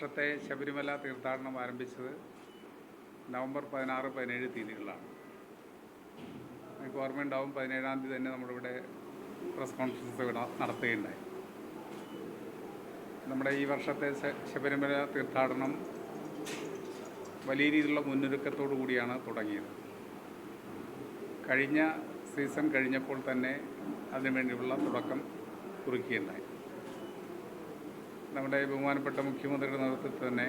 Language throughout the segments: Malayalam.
വർഷത്തെ ശബരിമല തീർത്ഥാടനം ആരംഭിച്ചത് നവംബർ പതിനാറ് പതിനേഴ് തീയതികളിലാണ്. എനിക്ക് ഓർമ്മയുണ്ടാവും പതിനേഴാം തീയതി തന്നെ നമ്മളിവിടെ പ്രസ് കോൺഫറൻസ് ഇവിടെ നടത്തുകയുണ്ടായി. നമ്മുടെ ഈ വർഷത്തെ ശബരിമല തീർത്ഥാടനം വലിയ രീതിയിലുള്ള മുന്നൊരുക്കത്തോടു കൂടിയാണ് തുടങ്ങിയത്. കഴിഞ്ഞ സീസൺ കഴിഞ്ഞപ്പോൾ തന്നെ അതിനുവേണ്ടിയുള്ള തുടക്കം കുറിക്കുകയുണ്ടായി. നമ്മുടെ ബഹുമാനപ്പെട്ട മുഖ്യമന്ത്രിയുടെ നേതൃത്വത്തിൽ തന്നെ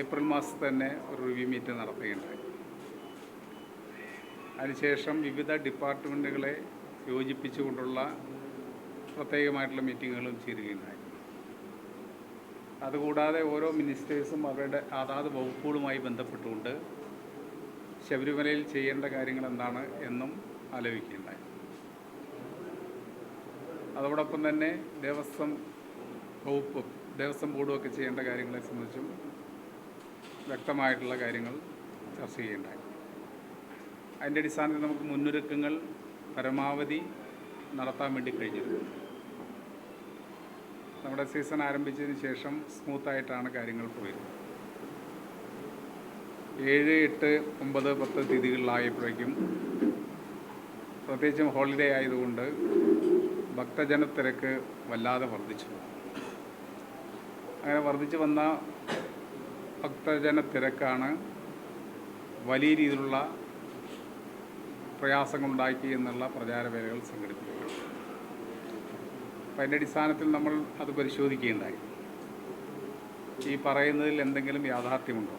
ഏപ്രിൽ മാസത്തിൽ തന്നെ ഒരു റിവ്യൂ മീറ്റ് നടത്തുകയുണ്ടായി. അതിനുശേഷം വിവിധ ഡിപ്പാർട്ട്മെന്റുകളെ യോജിപ്പിച്ചുകൊണ്ടുള്ള പ്രത്യേകമായിട്ടുള്ള മീറ്റിങ്ങുകളും ചേരുകയുണ്ടായി. അതുകൂടാതെ ഓരോ മിനിസ്റ്റേഴ്സും അവരുടെ അതാത് വകുപ്പുകളുമായി ബന്ധപ്പെട്ടുകൊണ്ട് ശബരിമലയിൽ ചെയ്യേണ്ട കാര്യങ്ങൾ എന്താണ് എന്നും ആലോചിക്കുകയുണ്ടായി. അതോടൊപ്പം തന്നെ ദേവസ്വം വകുപ്പും ദേവസ്വം ബോർഡും ഒക്കെ ചെയ്യേണ്ട കാര്യങ്ങളെ സംബന്ധിച്ചും വ്യക്തമായിട്ടുള്ള കാര്യങ്ങൾ ചർച്ച ചെയ്യേണ്ടായി. അതിന്റെ അടിസ്ഥാനത്തിൽ നമുക്ക് മുന്നൊരുക്കങ്ങൾ പരമാവധി നടത്താൻ വേണ്ടി കഴിഞ്ഞിരുന്നു നമ്മുടെ സീസൺ ആരംഭിച്ചതിന് ശേഷം സ്മൂത്തായിട്ടാണ് കാര്യങ്ങൾ പോയത്. ഏഴ് എട്ട് ഒമ്പത് പത്ത് തീയതികളിലായപ്പോഴേക്കും പ്രത്യേകിച്ചും ഹോളിഡേ ആയതുകൊണ്ട് ഭക്തജനത്തിരക്ക് വല്ലാതെ വർദ്ധിച്ചു. അങ്ങനെ വർദ്ധിച്ചു വന്ന ഭക്തജന തിരക്കാണ് വലിയ രീതിയിലുള്ള പ്രയാസങ്ങളുണ്ടാക്കി എന്നുള്ള പ്രചാരവേലകൾ സംഘടിപ്പിക്കുന്നത് അപ്പം അതിന്റെ അടിസ്ഥാനത്തിൽ നമ്മൾ അത് പരിശോധിക്കുകയുണ്ടായി. ഈ പറയുന്നതിൽ എന്തെങ്കിലും യാഥാർത്ഥ്യമുണ്ടോ?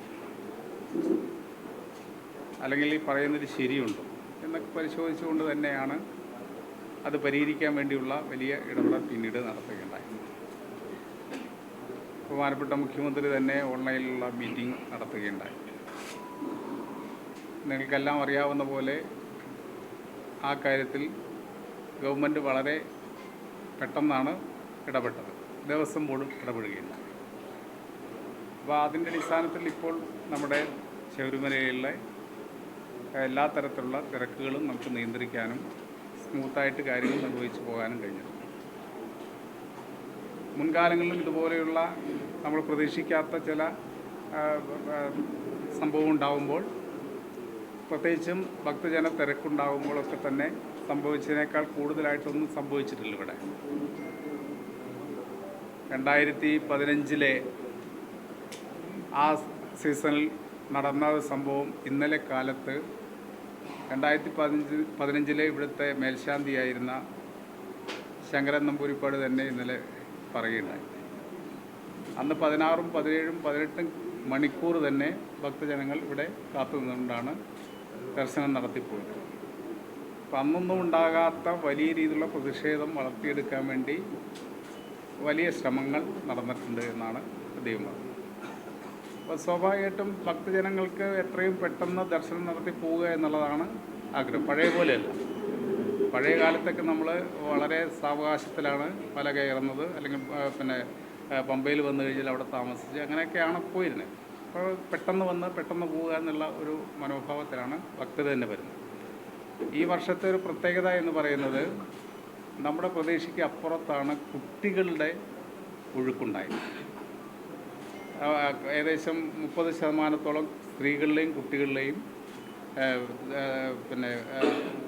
അല്ലെങ്കിൽ ഈ പറയുന്നതിൽ ശരിയുണ്ടോ? എന്നൊക്കെ പരിശോധിച്ചുകൊണ്ട് തന്നെയാണ് അത് പരിഹരിക്കാൻ വേണ്ടിയുള്ള വലിയ ഇടപെടൽ പിന്നീട് നടത്തുകയുണ്ടായി. ബഹുമാനപ്പെട്ട മുഖ്യമന്ത്രി തന്നെ ഓൺലൈനിലുള്ള മീറ്റിംഗ് നടത്തുകയുണ്ടായി. നിങ്ങൾക്കെല്ലാം അറിയാവുന്ന പോലെ ആ കാര്യത്തിൽ ഗവൺമെന്റ് വളരെ പെട്ടെന്നാണ് ഇടപെട്ടത്. ദേവസ്വം പോലും ഇടപെടുകയുണ്ടായി അപ്പോൾ അതിന്റെ അടിസ്ഥാനത്തിൽ ഇപ്പോൾ നമ്മുടെ ശബരിമലയിലെ എല്ലാ തരത്തിലുള്ള തിരക്കുകളും നമുക്ക് നിയന്ത്രിക്കാനും സ്മൂത്തായിട്ട് കാര്യങ്ങൾ നിർവഹിച്ചു പോകാനും കഴിഞ്ഞിട്ടുണ്ട്. മുൻകാലങ്ങളിലും ഇതുപോലെയുള്ള നമ്മൾ പ്രതീക്ഷിക്കാത്ത ചില സംഭവം ഉണ്ടാകുമ്പോൾ പ്രത്യേകിച്ചും ഭക്തജന തിരക്കുണ്ടാകുമ്പോഴൊക്കെ തന്നെ സംഭവിച്ചതിനേക്കാൾ കൂടുതലായിട്ടൊന്നും സംഭവിച്ചിട്ടില്ല ഇവിടെ. രണ്ടായിരത്തി പതിനഞ്ചിലെ ആ സീസണിൽ നടന്ന സംഭവം ഇന്നലെ കാലത്ത് രണ്ടായിരത്തി പതിനഞ്ച് പതിനഞ്ചിലെ ഇവിടുത്തെ മേൽശാന്തിയായിരുന്ന ശങ്കരൻ നമ്പൂരിപ്പാട് തന്നെ ഇന്നലെ പറയുകയുണ്ടായി. അന്ന് പതിനാറും പതിനേഴും പതിനെട്ടും മണിക്കൂർ തന്നെ ഭക്തജനങ്ങൾ ഇവിടെ കാത്തു നിന്നുകൊണ്ടാണ് ദർശനം നടത്തിപ്പോയത്. അപ്പം അന്നൊന്നും ഉണ്ടാകാത്ത വലിയ രീതിയിലുള്ള പ്രതിഷേധം വളർത്തിയെടുക്കാൻ വേണ്ടി വലിയ ശ്രമങ്ങൾ നടന്നിട്ടുണ്ട് എന്നാണ് അദ്ദേഹം പറഞ്ഞത്. അപ്പോൾ സ്വാഭാവികമായിട്ടും ഭക്തജനങ്ങൾക്ക് എത്രയും പെട്ടെന്ന് ദർശനം നടത്തി പോവുക എന്നുള്ളതാണ് ആഗ്രഹം. പഴയ പോലെയല്ല. പഴയ കാലത്തൊക്കെ നമ്മൾ വളരെ സാവകാശത്തിലാണ് പല കയറുന്നത് അല്ലെങ്കിൽ പിന്നെ പമ്പയിൽ വന്നു കഴിഞ്ഞാൽ അവിടെ താമസിച്ച് അങ്ങനെയൊക്കെയാണ് പോയിരുന്നത്. അപ്പോൾ പെട്ടെന്ന് വന്ന് പെട്ടെന്ന് പോവുക എന്നുള്ള ഒരു മനോഭാവത്തിലാണ് ഭക്തർ തന്നെ വരുന്നത്. ഈ വർഷത്തെ ഒരു പ്രത്യേകത എന്ന് പറയുന്നത് നമ്മുടെ പ്രതീക്ഷയ്ക്ക് അപ്പുറത്താണ് കുട്ടികളുടെ ഒഴുക്കുണ്ടായത് ഏകദേശം മുപ്പത് ശതമാനത്തോളം സ്ത്രീകളിലെയും കുട്ടികളിലെയും പിന്നെ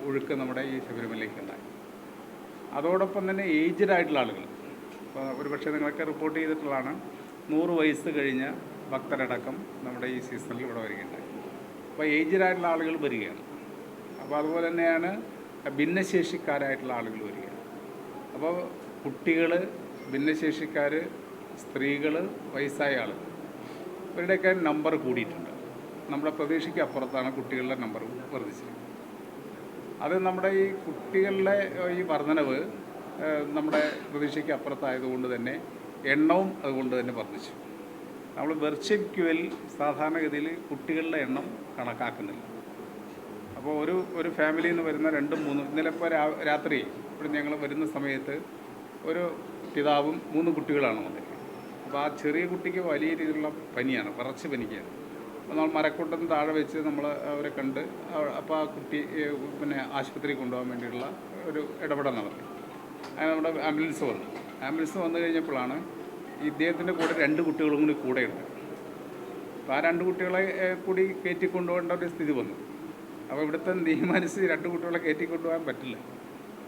ഒഴുക്ക് നമ്മുടെ ഈ ശബരിമലയ്ക്ക് ഉണ്ടായി അതോടൊപ്പം തന്നെ ഏജ്ഡ് ആയിട്ടുള്ള ആളുകൾ. ഇപ്പോൾ ഒരുപക്ഷെ നിങ്ങളൊക്കെ റിപ്പോർട്ട് ചെയ്തിട്ടുള്ളതാണ്. നൂറ് വയസ്സ് കഴിഞ്ഞ ഭക്തരടക്കം നമ്മുടെ ഈ സീസണിൽ ഇവിടെ വരികയുണ്ടായി. അപ്പോൾ ഏജ്ഡ് ആയിട്ടുള്ള ആളുകൾ വരികയാണ്. അപ്പോൾ അതുപോലെ തന്നെയാണ് ഭിന്നശേഷിക്കാരായിട്ടുള്ള ആളുകൾ വരികയാണ്. അപ്പോൾ കുട്ടികൾ ഭിന്നശേഷിക്കാർ സ്ത്രീകൾ വയസ്സായ ആളുകൾ. ഇവരുടെയൊക്കെ നമ്പർ കൂടിയിട്ടുണ്ട്. നമ്മുടെ പ്രതീക്ഷയ്ക്ക് അപ്പുറത്താണ് കുട്ടികളുടെ നമ്പർ വർദ്ധിച്ചിരിക്കുന്നത്. അത് നമ്മുടെ ഈ കുട്ടികളുടെ ഈ വർധനവ് നമ്മുടെ പ്രതീക്ഷയ്ക്ക് അപ്പുറത്തായതുകൊണ്ട് തന്നെ എണ്ണവും അതുകൊണ്ട് തന്നെ വർദ്ധിച്ചു. നമ്മൾ വെർച്വൽ ക്യൂവിൽ സാധാരണഗതിയിൽ കുട്ടികളുടെ എണ്ണം കണക്കാക്കുന്നില്ല. അപ്പോൾ ഒരു ഒരു ഫാമിലിയിൽ നിന്ന് വരുന്ന രണ്ടും മൂന്നും ഇന്നലെ ഇപ്പോൾ രാത്രി ഇവിടെ ഞങ്ങൾ വരുന്ന സമയത്ത് ഒരു പിതാവും മൂന്ന് കുട്ടികളാണ് വന്നത് അപ്പോൾ ആ ചെറിയ കുട്ടിക്ക് വലിയ രീതിയിലുള്ള പനിയാണ് വിറച്ച് പനിക്കുകയാണ് അപ്പോൾ നമ്മൾ മരക്കൂട്ടം താഴെ വെച്ച് നമ്മൾ അവരെ കണ്ട് അപ്പം അപ്പോൾ ആ കുട്ടി പിന്നെ ആശുപത്രി കൊണ്ടുപോകാൻ വേണ്ടിയിട്ടുള്ള ഒരു ഇടപെടൽ നടത്തി. അങ്ങനെ നമ്മുടെ ആംബുലൻസ് വന്നു. ആംബുലൻസ് വന്നു കഴിഞ്ഞപ്പോഴാണ് ഇദ്ദേഹത്തിന്റെ കൂടെ രണ്ട് കുട്ടികളും കൂടി കൂടെയുണ്ട് അപ്പോൾ ആ രണ്ട് കുട്ടികളെ കൂടി കയറ്റി കൊണ്ടുപോകേണ്ട ഒരു സ്ഥിതി വന്നു. അപ്പോൾ ഇവിടുത്തെ നിയമനുസരിച്ച് രണ്ട് കുട്ടികളെ കയറ്റി കൊണ്ടുപോകാൻ പറ്റില്ല.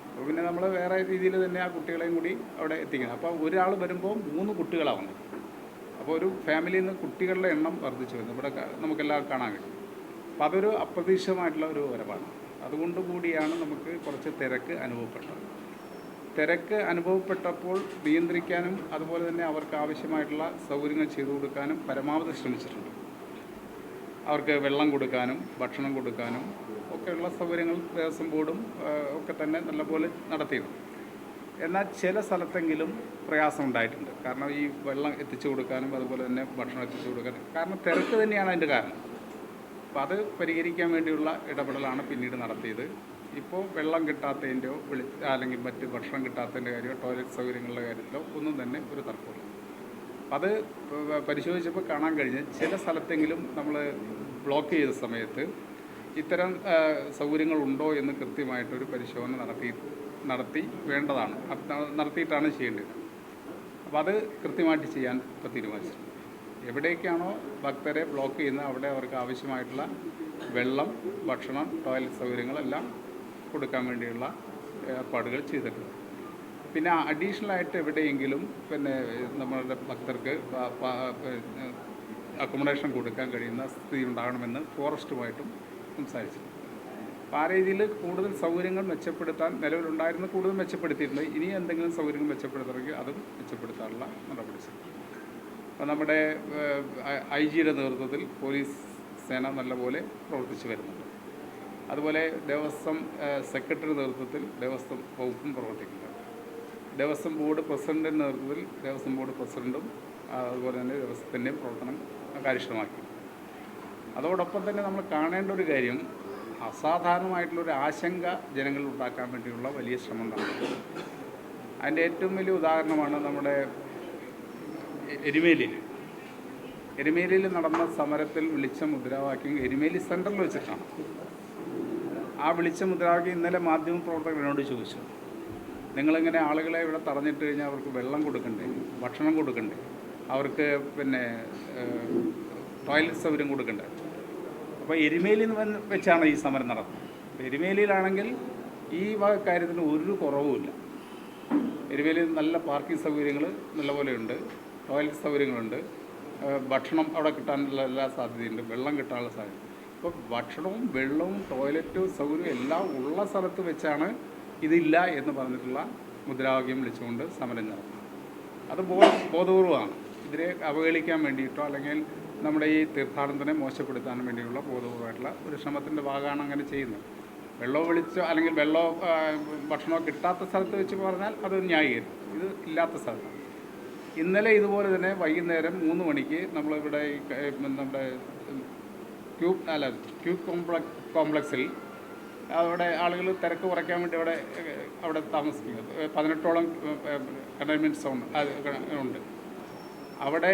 അപ്പോൾ പിന്നെ നമ്മൾ വേറെ രീതിയിൽ തന്നെ ആ കുട്ടികളെയും കൂടി അവിടെ എത്തിക്കണം. അപ്പോൾ ഒരാൾ വരുമ്പോൾ മൂന്ന് കുട്ടികളാണ് അപ്പോൾ ഒരു ഫാമിലിയിൽ നിന്ന് കുട്ടികളുടെ എണ്ണം വർദ്ധിച്ചു വരുന്നു. ഇവിടെ നമുക്കെല്ലാം കാണാൻ കഴിയും. അപ്പോൾ അതൊരു അപ്രതീക്ഷിതമായിട്ടുള്ള ഒരു വരവാണ്. അതുകൊണ്ട് കൂടിയാണ് നമുക്ക് കുറച്ച് തിരക്ക് അനുഭവപ്പെട്ടത്. തിരക്ക് അനുഭവപ്പെട്ടപ്പോൾ നിയന്ത്രിക്കാനും അതുപോലെ തന്നെ അവർക്ക് ആവശ്യമായിട്ടുള്ള സൗകര്യങ്ങൾ ചെയ്തു കൊടുക്കാനും പരമാവധി ശ്രമിച്ചിട്ടുണ്ട്. അവർക്ക് വെള്ളം കൊടുക്കാനും ഭക്ഷണം കൊടുക്കാനും ഒക്കെയുള്ള സൗകര്യങ്ങൾ ദേവസ്വം ബോർഡും ഒക്കെ തന്നെ നല്ലപോലെ നടത്തിയിരുന്നു. എന്നാൽ ചില സ്ഥലത്തെങ്കിലും പ്രയാസം ഉണ്ടായിട്ടുണ്ട്. കാരണം ഈ വെള്ളം എത്തിച്ചു കൊടുക്കാനും അതുപോലെ തന്നെ ഭക്ഷണം എത്തിച്ചു കൊടുക്കാനും. കാരണം തിരക്ക് തന്നെയാണ് അതിന്റെ കാരണം. അപ്പോൾ അത് പരിഹരിക്കാൻ വേണ്ടിയുള്ള ഇടപെടലാണ് പിന്നീട് നടത്തിയത്. ഇപ്പോൾ വെള്ളം കിട്ടാത്തതിന്റെയോ വിളി അല്ലെങ്കിൽ മറ്റ് ഭക്ഷണം കിട്ടാത്തതിന്റെ കാര്യമോ ടോയ്ലറ്റ് സൗകര്യങ്ങളുടെ കാര്യത്തിലോ ഒന്നും തന്നെ ഒരു തർക്കമില്ല അത് പരിശോധിച്ചപ്പോൾ കാണാൻ കഴിഞ്ഞ് ചില സ്ഥലത്തെങ്കിലും നമ്മൾ ബ്ലോക്ക് ചെയ്ത സമയത്ത് ഇത്തരം സൗകര്യങ്ങളുണ്ടോ എന്ന് കൃത്യമായിട്ടൊരു പരിശോധന നടത്തി നടത്തി വേണ്ടതാണ്. നടത്തിയിട്ടാണ് ചെയ്യേണ്ടത്. അപ്പോൾ അത് കൃത്യമായിട്ട് ചെയ്യാൻ ഇപ്പോൾ തീരുമാനിച്ചിട്ടുണ്ട്. എവിടേക്കാണോ ഭക്തരെ ബ്ലോക്ക് ചെയ്യുന്നത് അവിടെ അവർക്ക് ആവശ്യമായിട്ടുള്ള വെള്ളം ഭക്ഷണം ടോയ്ലറ്റ് സൗകര്യങ്ങളെല്ലാം കൊടുക്കാൻ വേണ്ടിയുള്ള ഏർപ്പാടുകൾ ചെയ്തിട്ടുണ്ട്. പിന്നെ അഡീഷണൽ ആയിട്ട് എവിടെയെങ്കിലും പിന്നെ നമ്മളുടെ ഭക്തർക്ക് അക്കോമഡേഷൻ കൊടുക്കാൻ കഴിയുന്ന സ്ഥിതി ഉണ്ടാകണമെന്ന് ഫോറസ്റ്റുമായിട്ടും സംസാരിച്ചു അപ്പോൾ ആ രീതിയിൽ കൂടുതൽ സൗകര്യങ്ങൾ മെച്ചപ്പെടുത്താൻ നിലവിലുണ്ടായിരുന്ന കൂടുതൽ മെച്ചപ്പെടുത്തിയിട്ടുണ്ട്. ഇനി എന്തെങ്കിലും സൗകര്യങ്ങൾ മെച്ചപ്പെടുത്തണമെങ്കിൽ അതും മെച്ചപ്പെടുത്താനുള്ള നടപടി സ്വീകരിക്കും. അപ്പോൾ നമ്മുടെ ഐ ജിയുടെ നേതൃത്വത്തിൽ പോലീസ് സേന നല്ലപോലെ പ്രവർത്തിച്ചു വരുന്നുണ്ട്. അതുപോലെ ദേവസ്വം സെക്രട്ടറി നേതൃത്വത്തിൽ ദേവസ്വം വകുപ്പും പ്രവർത്തിക്കുന്നുണ്ട്. ദേവസ്വം ബോർഡ് പ്രസിഡന്റിന്റെ നേതൃത്വത്തിൽ ദേവസ്വം ബോർഡ് പ്രസിഡന്റും ആ, അതുപോലെ തന്നെ ദേവസ്വത്തിന്റെയും പ്രവർത്തനം കാര്യക്ഷമമാക്കി അതോടൊപ്പം തന്നെ നമ്മൾ കാണേണ്ട ഒരു കാര്യം അസാധാരണമായിട്ടുള്ളൊരു ആശങ്ക ജനങ്ങളിൽ ഉണ്ടാക്കാൻ വേണ്ടിയുള്ള വലിയ ശ്രമം നടത്തുന്നത് അതിന്റെ ഏറ്റവും വലിയ ഉദാഹരണമാണ് നമ്മുടെ എരുമേലിയിൽ എരുമേലിയിൽ നടന്ന സമരത്തിൽ വിളിച്ച മുദ്രാവാക്യം എരുമേലി സെന്ററിൽ വെച്ചിട്ടാണ്. ആ വിളിച്ച മുദ്രാവാക്യം ഇന്നലെ മാധ്യമപ്രവർത്തകർ എന്നോട് ചോദിച്ചു. നിങ്ങളിങ്ങനെ ആളുകളെ ഇവിടെ തടഞ്ഞിട്ട് കഴിഞ്ഞാൽ അവർക്ക് വെള്ളം കൊടുക്കണ്ടേ? ഭക്ഷണം കൊടുക്കണ്ടേ? അവർക്ക് പിന്നെ ടോയ്ലറ്റ് സൗകര്യം കൊടുക്കണ്ടേ? അപ്പോൾ എരുമേലിയിൽ നിന്ന് വെച്ചാണ് ഈ സമരം നടന്നത്. അപ്പോൾ എരുമേലിയിലാണെങ്കിൽ ഈ കാര്യത്തിന് ഒരു കുറവുമില്ല എരുമേലിയിൽ നല്ല പാർക്കിംഗ് സൗകര്യങ്ങൾ നല്ലപോലെ ഉണ്ട്. ടോയ്ലറ്റ് സൗകര്യങ്ങളുണ്ട്. ഭക്ഷണം അവിടെ കിട്ടാനുള്ള എല്ലാ സാധ്യതയുണ്ട്. വെള്ളം കിട്ടാനുള്ള സാധ്യത. ഇപ്പോൾ ഭക്ഷണവും വെള്ളവും ടോയ്ലറ്റും സൗകര്യവും എല്ലാം ഉള്ള സ്ഥലത്ത് വെച്ചാണ് ഇതില്ല എന്ന് പറഞ്ഞിട്ടുള്ള മുദ്രാവാക്യം വിളിച്ചുകൊണ്ട് സമരം നടത്തുന്നത്. അത് ബോധ ബോധപൂർവമാണ്. ഇതിനെ അവഹേളിക്കാൻ വേണ്ടിയിട്ടോ അല്ലെങ്കിൽ നമ്മുടെ ഈ തീർത്ഥാടനത്തിനെ മോശപ്പെടുത്താൻ വേണ്ടിയുള്ള ബോധപൂർവമായിട്ടുള്ള ഒരു ശ്രമത്തിന്റെ ഭാഗമാണ് അങ്ങനെ ചെയ്യുന്നത്. വെള്ളമോ വിളിച്ചോ അല്ലെങ്കിൽ വെള്ളമോ ഭക്ഷണമോ കിട്ടാത്ത സ്ഥലത്ത് വെച്ച് പറഞ്ഞാൽ അത് ന്യായീകരിക്കും ഇത് ഇല്ലാത്ത സ്ഥലത്താണ്. ഇന്നലെ ഇതുപോലെ തന്നെ വൈകുന്നേരം മൂന്ന് മണിക്ക് നമ്മളിവിടെ ഈ നമ്മുടെ ക്യൂബ് അല്ല ക്യൂബ് കോംപ്ലക്സ് കോംപ്ലക്സിൽ അവിടെ ആളുകൾ തിരക്ക് കുറയ്ക്കാൻ വേണ്ടി അവിടെ അവിടെ താമസിക്കുന്നത് പതിനെട്ടോളം കണ്ടെയ്ൻമെന്റ് സോൺ ഉണ്ട്. അവിടെ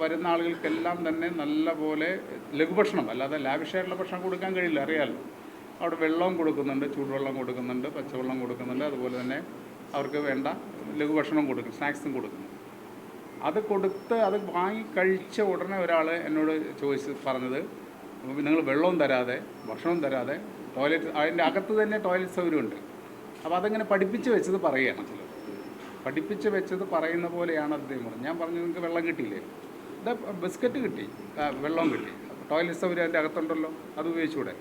വരുന്ന ആളുകൾക്കെല്ലാം തന്നെ നല്ലപോലെ ലഘുഭക്ഷണം അല്ലാതെ ലാവിഷായിട്ടുള്ള ഭക്ഷണം കൊടുക്കാൻ കഴിയില്ല അറിയാമല്ലോ അവിടെ വെള്ളവും കൊടുക്കുന്നുണ്ട് ചൂടുവെള്ളം കൊടുക്കുന്നുണ്ട് പച്ചവെള്ളം കൊടുക്കുന്നുണ്ട് അതുപോലെ തന്നെ അവർക്ക് വേണ്ട ലഘുഭക്ഷണം കൊടുക്കും സ്നാക്സും കൊടുക്കുന്നു അത് കൊടുത്ത് അത് വാങ്ങി കഴിച്ച ഉടനെ ഒരാൾ എന്നോട് ചോദിച്ച് പറഞ്ഞത് നിങ്ങൾ വെള്ളവും തരാതെ ഭക്ഷണവും തരാതെ ടോയ്ലറ്റ് അതിന്റെ അകത്ത് തന്നെ ടോയ്ലറ്റ് സൗകര്യമുണ്ട്. അപ്പോൾ അതങ്ങനെ പഠിപ്പിച്ച് വെച്ചത് പറയുകയാണ് ചിലർ. പഠിപ്പിച്ച് വെച്ചത് പറയുന്ന പോലെയാണ് അദ്ദേഹം പറഞ്ഞത്. ഞാൻ പറഞ്ഞു നിങ്ങൾക്ക് വെള്ളം കിട്ടിയില്ലേ? ഇത് ബിസ്ക്കറ്റ് കിട്ടി. വെള്ളം കിട്ടി. ടോയ്ലറ്റ് സൗകര്യം അതിന്റെ അകത്തുണ്ടല്ലോ അത് ഉപയോഗിച്ചുകൂടെ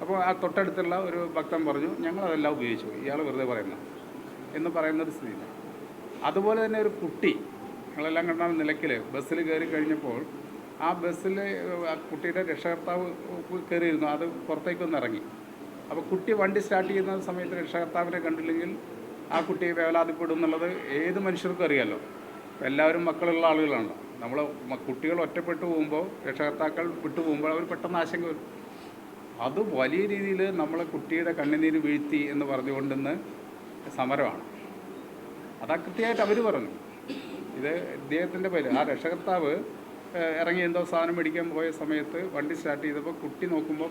അപ്പോൾ ആ തൊട്ടടുത്തുള്ള ഒരു ഭക്തൻ പറഞ്ഞു ഞങ്ങൾ അതെല്ലാം ഉപയോഗിച്ചു. ഇയാൾ വെറുതെ പറയുന്ന. എന്ന് പറയുന്ന ഒരു സ്ഥിതിയില്ല അതുപോലെ തന്നെ ഒരു കുട്ടി ഞങ്ങളെല്ലാം കണ്ടാൽ നിലയ്ക്കൽ ബസ്സിൽ കയറി കഴിഞ്ഞപ്പോൾ ആ ബസ്സിൽ ആ കുട്ടിയുടെ രക്ഷകർത്താവ് കയറിയിരുന്നു. അത് പുറത്തേക്കൊന്ന് ഇറങ്ങി. അപ്പോൾ കുട്ടി വണ്ടി സ്റ്റാർട്ട് ചെയ്യുന്ന സമയത്ത് രക്ഷകർത്താവിനെ കണ്ടില്ലെങ്കിൽ ആ കുട്ടി വേവലാതിപ്പെടും എന്നുള്ളത് ഏത് മനുഷ്യർക്കും അറിയാമല്ലോ എല്ലാവരും മക്കളുള്ള ആളുകളാണ്. നമ്മൾ കുട്ടികൾ ഒറ്റപ്പെട്ടു പോകുമ്പോൾ രക്ഷകർത്താക്കൾ വിട്ടു പോകുമ്പോൾ അവർ പെട്ടെന്ന് ആശങ്ക വരും. അത് വലിയ രീതിയിൽ നമ്മളെ കുട്ടിയുടെ കണ്ണുനീര് വീഴ്ത്തി എന്ന് പറഞ്ഞുകൊണ്ടിന്ന് സമരമാണ്. അതാ കൃത്യമായിട്ട് അവർ പറഞ്ഞു. ഇത് ഇദ്ദേഹത്തിന്റെ പേര്. ആ രക്ഷകർത്താവ് ഇറങ്ങി എന്തോ സാധനം മേടിക്കാൻ പോയ സമയത്ത് വണ്ടി സ്റ്റാർട്ട് ചെയ്തപ്പോൾ കുട്ടി നോക്കുമ്പോൾ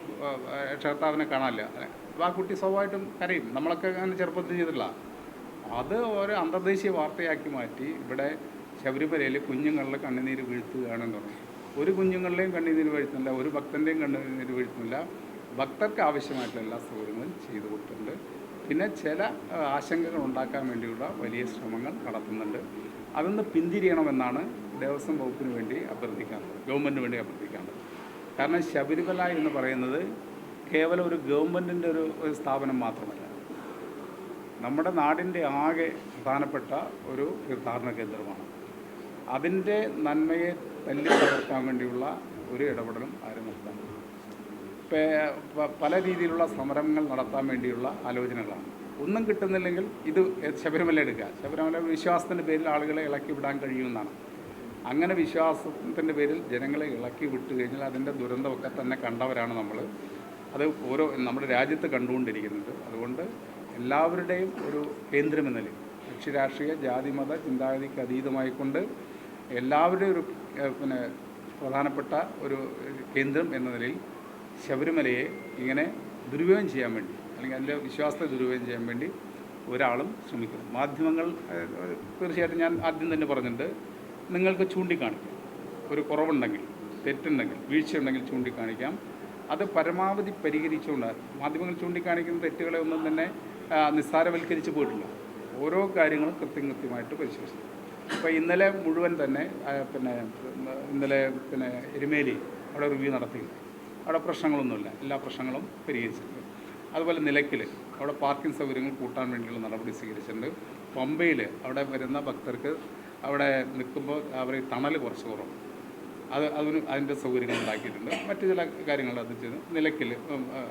രക്ഷകർത്താവിനെ കാണാനില്ല. അപ്പോൾ ആ കുട്ടി സ്വാഭാവികമായിട്ടും കരയും. നമ്മളൊക്കെ അങ്ങനെ ചെറുപ്പത്തിൽ ചെയ്തിട്ടില്ല. അത് ഒരു അന്തർദേശീയ വാർത്തയാക്കി മാറ്റി ഇവിടെ ശബരിമലയിൽ കുഞ്ഞുങ്ങളുടെ കണ്ണുനീര് വീഴ്ത്തുകയാണെന്ന് പറഞ്ഞു. ഒരു കുഞ്ഞുങ്ങളുടെയും കണ്ണുനീര് വീഴ്ത്തുന്നില്ല ഒരു ഭക്തന്റെയും കണ്ണുനീര് വീഴ്ത്തുന്നില്ല. ഭക്തർക്ക് ആവശ്യമായിട്ടുള്ള എല്ലാ സൗകര്യങ്ങളും ചെയ്തു കൊടുത്തിട്ടുണ്ട്. പിന്നെ ചില ആശങ്കകൾ ഉണ്ടാക്കാൻ വേണ്ടിയുള്ള വലിയ ശ്രമങ്ങൾ നടത്തുന്നുണ്ട്. അതൊന്ന് പിന്തിരിയണമെന്നാണ് ദേവസ്വം വകുപ്പിന് വേണ്ടി അഭ്യർത്ഥിക്കാറ് ഗവൺമെന്റിന് വേണ്ടി അഭ്യർത്ഥിക്കാറ് കാരണം ശബരിമല എന്ന് പറയുന്നത് കേവലം ഒരു ഗവൺമെന്റിന്റെ ഒരു ഒരു സ്ഥാപനം മാത്രമല്ല നമ്മുടെ നാടിന്റെ ആകെ പ്രധാനപ്പെട്ട ഒരു തീർത്ഥാടന കേന്ദ്രമാണ്. അതിന്റെ നന്മയെ തല്ലി തകർക്കാൻ വേണ്ടിയുള്ള ഒരു ഇടപെടലും ആരും നടത്താൻ പല രീതിയിലുള്ള സമരങ്ങൾ നടത്താൻ വേണ്ടിയുള്ള ആലോചനകളാണ്. ഒന്നും കിട്ടുന്നില്ലെങ്കിൽ ഇത് ശബരിമല എടുക്കുക. ശബരിമല വിശ്വാസത്തിന്റെ പേരിൽ ആളുകളെ ഇളക്കി വിടാൻ കഴിയുമെന്നാണ്. അങ്ങനെ വിശ്വാസത്തിന്റെ പേരിൽ ജനങ്ങളെ ഇളക്കി വിട്ടു കഴിഞ്ഞാൽ അതിന്റെ ദുരന്തമൊക്കെ തന്നെ കണ്ടവരാണ് നമ്മൾ. അത് ഓരോ നമ്മുടെ രാജ്യത്ത് കണ്ടുകൊണ്ടിരിക്കുന്നത്. അതുകൊണ്ട് എല്ലാവരുടെയും ഒരു കേന്ദ്രമെന്ന നിലയിൽ. കക്ഷി രാഷ്ട്രീയ ജാതി മത ചിന്താഗതിക്ക് അതീതമായിക്കൊണ്ട് എല്ലാവരുടെയും ഒരു പിന്നെ പ്രധാനപ്പെട്ട ഒരു കേന്ദ്രം എന്ന നിലയിൽ ശബരിമലയെ ഇങ്ങനെ ദുരുപയോഗം ചെയ്യാൻ വേണ്ടി അല്ലെങ്കിൽ അതിന്റെ വിശ്വാസത്തെ ദുരുപയോഗം ചെയ്യാൻ വേണ്ടി ഒരാളും ശ്രമിക്കുന്നു. മാധ്യമങ്ങൾ തീർച്ചയായിട്ടും ഞാൻ ആദ്യം തന്നെ പറഞ്ഞിട്ടുണ്ട് നിങ്ങൾക്ക് ചൂണ്ടിക്കാണിക്കാം. ഒരു കുറവുണ്ടെങ്കിൽ തെറ്റുണ്ടെങ്കിൽ വീഴ്ചയുണ്ടെങ്കിൽ ചൂണ്ടിക്കാണിക്കാം. അത് പരമാവധി പരിഹരിച്ചുകൊണ്ട് മാധ്യമങ്ങൾ ചൂണ്ടിക്കാണിക്കുന്ന തെറ്റുകളെ ഒന്നും തന്നെ നിസ്സാരവൽക്കരിച്ച് പോയിട്ടില്ല. ഓരോ കാര്യങ്ങളും കൃത്യം കൃത്യമായിട്ട് പരിശോധിച്ചു. അപ്പോൾ ഇന്നലെ മുഴുവൻ തന്നെ പിന്നെ ഇന്നലെ പിന്നെ എരുമേലി അവിടെ റിവ്യൂ നടത്തി അവിടെ പ്രശ്നങ്ങളൊന്നുമില്ല. എല്ലാ പ്രശ്നങ്ങളും പരിഹരിച്ചിട്ടുണ്ട്. അതുപോലെ നിലയ്ക്കൽ അവിടെ പാർക്കിംഗ് സൗകര്യങ്ങൾ കൂട്ടാൻ വേണ്ടിയുള്ള നടപടി സ്വീകരിച്ചിട്ടുണ്ട്. പമ്പയിൽ അവിടെ വരുന്ന ഭക്തർക്ക് അവിടെ നിൽക്കുമ്പോൾ അവർ തണൽ കുറച്ച് കുറവ് അത് അതിന് അതിന്റെ സൗകര്യങ്ങൾ ഉണ്ടാക്കിയിട്ടുണ്ട്. മറ്റു ചില കാര്യങ്ങൾ അത് ചെയ്ത്. നിലയ്ക്കൽ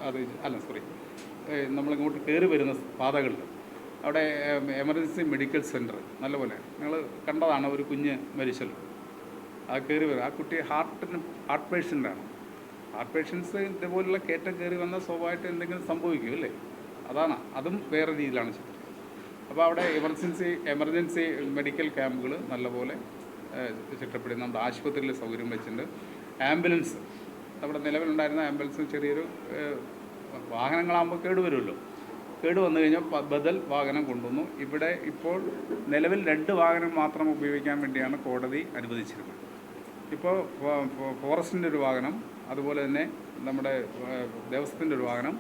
അത് അല്ല സോറി നമ്മളിങ്ങോട്ട് കയറി വരുന്ന പാതകളിൽ അവിടെ എമർജൻസി മെഡിക്കൽ സെന്റർ നല്ലപോലെ. നിങ്ങൾ കണ്ടതാണ് ഒരു കുഞ്ഞ് മരിച്ചല്ലോ അത് കയറി വരും. ആ കുട്ടി ഹാർട്ടിന് ഹാർട്ട് പേഷ്യന്റാണ് ഹാർട്ട് പേഷ്യൻസ് ഇതുപോലുള്ള കയറ്റം കയറി വന്ന സ്വാഭാവികമായിട്ട് എന്തെങ്കിലും സംഭവിക്കും അല്ലേ? അതാണ്. അതും വേറെ രീതിയിലാണ് ചിത്രം അപ്പോൾ അവിടെ എമർജൻസി എമർജൻസി മെഡിക്കൽ ക്യാമ്പുകൾ നല്ലപോലെ ചിട്ടപ്പെടുത്തി നമ്മുടെ ആശുപത്രിയിൽ സൗകര്യം വെച്ചിട്ടുണ്ട്. ആംബുലൻസ് നമ്മുടെ നിലവിലുണ്ടായിരുന്ന ആംബുലൻസ് ചെറിയൊരു വാഹനങ്ങളാകുമ്പോൾ കേടുവരുമല്ലോ കേട് വന്നു കഴിഞ്ഞാൽ ബദൽ വാഹനം കൊണ്ടുവന്നു. ഇവിടെ ഇപ്പോൾ നിലവിൽ രണ്ട് വാഹനം മാത്രം ഉപയോഗിക്കാൻ വേണ്ടിയാണ് കോടതി അനുവദിച്ചിരുന്നത് ഇപ്പോൾ ഫോറസ്റ്റിന്റെ ഒരു വാഹനം അതുപോലെ തന്നെ നമ്മുടെ ദേവസ്വത്തിന്റെ ഒരു വാഹനം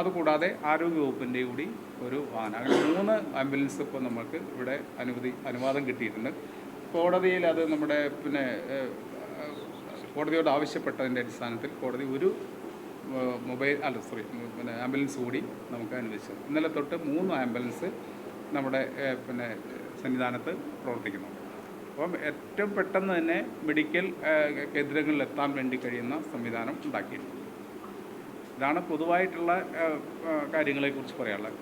അതുകൂടാതെ ആരോഗ്യ വകുപ്പിന്റെ കൂടി ഒരു വാഹനം. അങ്ങനെ മൂന്ന് ആംബുലൻസ് ഇപ്പോൾ നമുക്ക് ഇവിടെ അനുമതി അനുവാദം കിട്ടിയിട്ടുണ്ട്. കോടതിയിൽ അത് നമ്മുടെ പിന്നെ കോടതിയോട് ആവശ്യപ്പെട്ടതിന്റെ അടിസ്ഥാനത്തിൽ കോടതി ഒരു മൊബൈൽ അല്ല സോറി പിന്നെ ആംബുലൻസ് കൂടി നമുക്ക് അനുവദിച്ചു ഇന്നലെ തൊട്ട് മൂന്ന് ആംബുലൻസ് നമ്മുടെ പിന്നെ സന്നിധാനത്ത് പ്രവർത്തിക്കുന്നുണ്ട് അപ്പം ഏറ്റവും പെട്ടെന്ന് തന്നെ മെഡിക്കൽ കേന്ദ്രങ്ങളിൽ എത്താൻ വേണ്ടി കഴിയുന്ന സംവിധാനം ഉണ്ടാക്കിയിട്ടുണ്ട്. ഇതാണ് പൊതുവായിട്ടുള്ള കാര്യങ്ങളെക്കുറിച്ച് പറയാനുള്ളത്.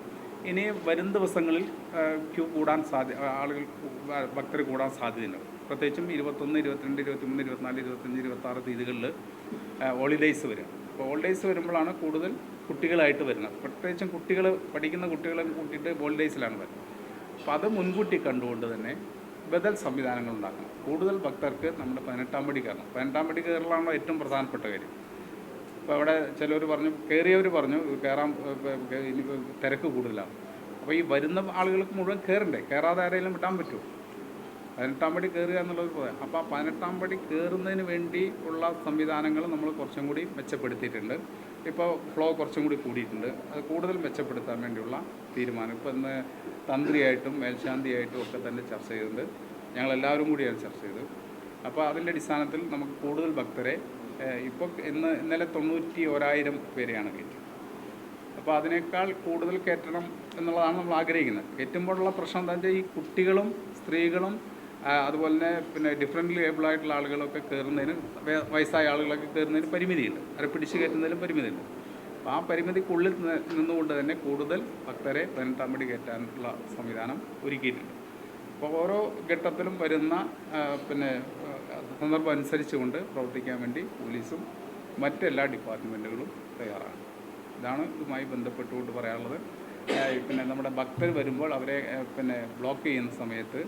ഇനി വരും ദിവസങ്ങളിൽ ക്യൂ കൂടാൻ സാധ്യ ആളുകൾ ഭക്തർ കൂടാൻ സാധ്യതയുണ്ട്. പ്രത്യേകിച്ചും ഇരുപത്തൊന്ന് ഇരുപത്തിരണ്ട് ഇരുപത്തിമൂന്ന് ഇരുപത്തിനാല് ഇരുപത്തഞ്ച് ഇരുപത്താറ് തീയതികളിൽ ഹോളിഡേയ്സ് വരും അപ്പോൾ ഹോളിഡേയ്സ് വരുമ്പോഴാണ് കൂടുതൽ കുട്ടികളായിട്ട് വരുന്നത്. പ്രത്യേകിച്ചും കുട്ടികൾ പഠിക്കുന്ന കുട്ടികളെ കൂട്ടിയിട്ട് ഹോളിഡേയ്സിലാണ് വരുന്നത്. അപ്പോൾ അത് മുൻകൂട്ടി കണ്ടുകൊണ്ട് തന്നെ ബദൽ സംവിധാനങ്ങൾ ഉണ്ടാക്കണം. കൂടുതൽ ഭക്തർക്ക് നമ്മുടെ പതിനെട്ടാം പടി കയറണം. പതിനെട്ടാം പടി കയറലാണല്ലോ ഏറ്റവും പ്രധാനപ്പെട്ട കാര്യം. അവിടെ ചിലർ പറഞ്ഞു കയറിയവർ പറഞ്ഞു കയറാൻ ഇനി തിരക്ക് കൂടുതലാണ്. അപ്പോൾ ഈ വരുന്ന ആളുകൾക്ക് മുഴുവൻ കയറണ്ടേ കയറാതെ ആരെങ്കിലും വിട്ടാൻ പറ്റുമോ പതിനെട്ടാം പടി കയറുക എന്നുള്ളത് പറയാം അപ്പോൾ ആ പതിനെട്ടാം പടി കയറുന്നതിന് വേണ്ടി ഉള്ള സംവിധാനങ്ങൾ നമ്മൾ കുറച്ചും കൂടി മെച്ചപ്പെടുത്തിയിട്ടുണ്ട്. ഇപ്പോൾ ഫ്ലോ കുറച്ചും കൂടി കൂടിയിട്ടുണ്ട്. അത് കൂടുതൽ മെച്ചപ്പെടുത്താൻ വേണ്ടിയുള്ള തീരുമാനം. ഇപ്പോൾ ഇന്ന് തന്ത്രിയായിട്ടും മേൽശാന്തിയായിട്ടും ഒക്കെ തന്നെ ചർച്ച ചെയ്തിട്ടുണ്ട്. ഞങ്ങളെല്ലാവരും കൂടിയാണ് ചർച്ച ചെയ്തത്. അപ്പോൾ അതിന്റെ അടിസ്ഥാനത്തിൽ നമുക്ക് കൂടുതൽ ഭക്തരെ ഇപ്പോൾ ഇന്ന് ഇന്നലെ തൊണ്ണൂറ്റി ഒരായിരം പേരെയാണ് കയറ്റി അപ്പോൾ അതിനേക്കാൾ കൂടുതൽ കയറ്റണം എന്നുള്ളതാണ് നമ്മൾ ആഗ്രഹിക്കുന്നത്. കയറ്റുമ്പോഴുള്ള പ്രശ്നം എന്താ വെച്ചാൽ ഈ കുട്ടികളും സ്ത്രീകളും അതുപോലെ തന്നെ പിന്നെ ഡിഫറെന്റ്ലി ഏബിളായിട്ടുള്ള ആളുകളൊക്കെ കയറുന്നതിന് വയസ്സായ ആളുകളൊക്കെ കയറുന്നതിന് പരിമിതിയുണ്ട്. അവരെ പിടിച്ച് കയറ്റുന്നതിലും പരിമിതിയുണ്ട്. അപ്പോൾ ആ പരിമിതിക്കുള്ളിൽ നിന്നുകൊണ്ട് തന്നെ കൂടുതൽ ഭക്തരെ പതിനെട്ടാം പടി കയറ്റാനുള്ള സംവിധാനം ഒരുക്കിയിട്ടുണ്ട്. അപ്പോൾ ഓരോ ഘട്ടത്തിലും വരുന്ന പിന്നെ സന്ദർഭം അനുസരിച്ചുകൊണ്ട് പ്രവർത്തിക്കാൻ വേണ്ടി പോലീസും മറ്റെല്ലാ ഡിപ്പാർട്ട്മെന്റുകളും തയ്യാറാണ്. ഇതാണ് ഇതുമായി ബന്ധപ്പെട്ടുകൊണ്ട് പറയാനുള്ളത്. പിന്നെ നമ്മുടെ ഭക്തർ വരുമ്പോൾ അവരെ പിന്നെ ബ്ലോക്ക് ചെയ്യുന്ന സമയത്ത്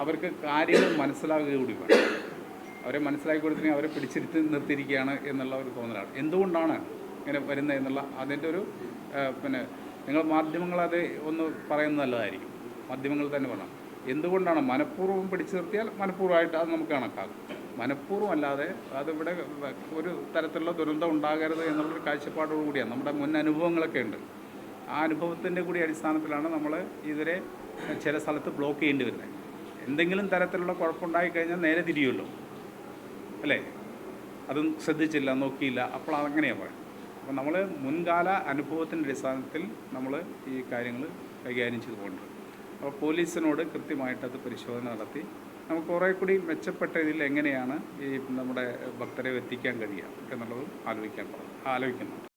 അവർക്ക് കാര്യങ്ങൾ മനസ്സിലാകുക കൂടി വേണം. അവരെ മനസ്സിലാക്കി കൊടുത്തിട്ട് അവരെ പിടിച്ചിരുത്തി നിർത്തിയിരിക്കുകയാണ് എന്നുള്ള ഒരു തോന്നലാണ്. എന്തുകൊണ്ടാണ് ഇങ്ങനെ വരുന്നത് എന്നുള്ള അതിന്റെ ഒരു പിന്നെ നിങ്ങൾ മാധ്യമങ്ങളത് ഒന്ന് പറയുന്നത് നല്ലതായിരിക്കും. മാധ്യമങ്ങൾ തന്നെ പറയണം എന്തുകൊണ്ടാണ് മനഃപൂർവം പിടിച്ചു നിർത്തിയാൽ മനഃപൂർവമായിട്ട് അത് നമുക്ക് കണക്കാക്കും. മനഃപൂർവം അല്ലാതെ അതിവിടെ ഒരു തരത്തിലുള്ള ദുരന്തം ഉണ്ടാകരുത് എന്നുള്ളൊരു കാഴ്ചപ്പാടോടു കൂടിയാണ്. നമ്മുടെ മുൻ അനുഭവങ്ങളൊക്കെ ഉണ്ട്. ആ അനുഭവത്തിന്റെ കൂടി അടിസ്ഥാനത്തിലാണ് നമ്മൾ ഇതിനെ ചില സ്ഥലത്ത് ബ്ലോക്ക് ചെയ്യേണ്ടി വരുന്നത്. എന്തെങ്കിലും തരത്തിലുള്ള കുഴപ്പമുണ്ടായി കഴിഞ്ഞാൽ നേരെ തിരിയുമല്ലോ. അല്ലേ? അതും ശ്രദ്ധിച്ചില്ല നോക്കിയില്ല. അപ്പോൾ അതങ്ങനെയാണ് പറയുന്നത് അപ്പോൾ നമ്മൾ മുൻകാല അനുഭവത്തിന്റെ അടിസ്ഥാനത്തിൽ നമ്മൾ ഈ കാര്യങ്ങൾ കൈകാര്യം ചെയ്തു പോകുന്നുണ്ട് അപ്പോൾ പോലീസിനോട് കൃത്യമായിട്ട് അത് പരിശോധന നടത്തി. നമുക്ക് കുറേ കൂടി മെച്ചപ്പെട്ട ഇതിൽ എങ്ങനെയാണ് ഈ നമ്മുടെ ഭക്തരെ എത്തിക്കാൻ കഴിയുക എന്നുള്ളതും ആലോചിക്കാൻ പറഞ്ഞു ആലോചിക്കുന്നുണ്ട്.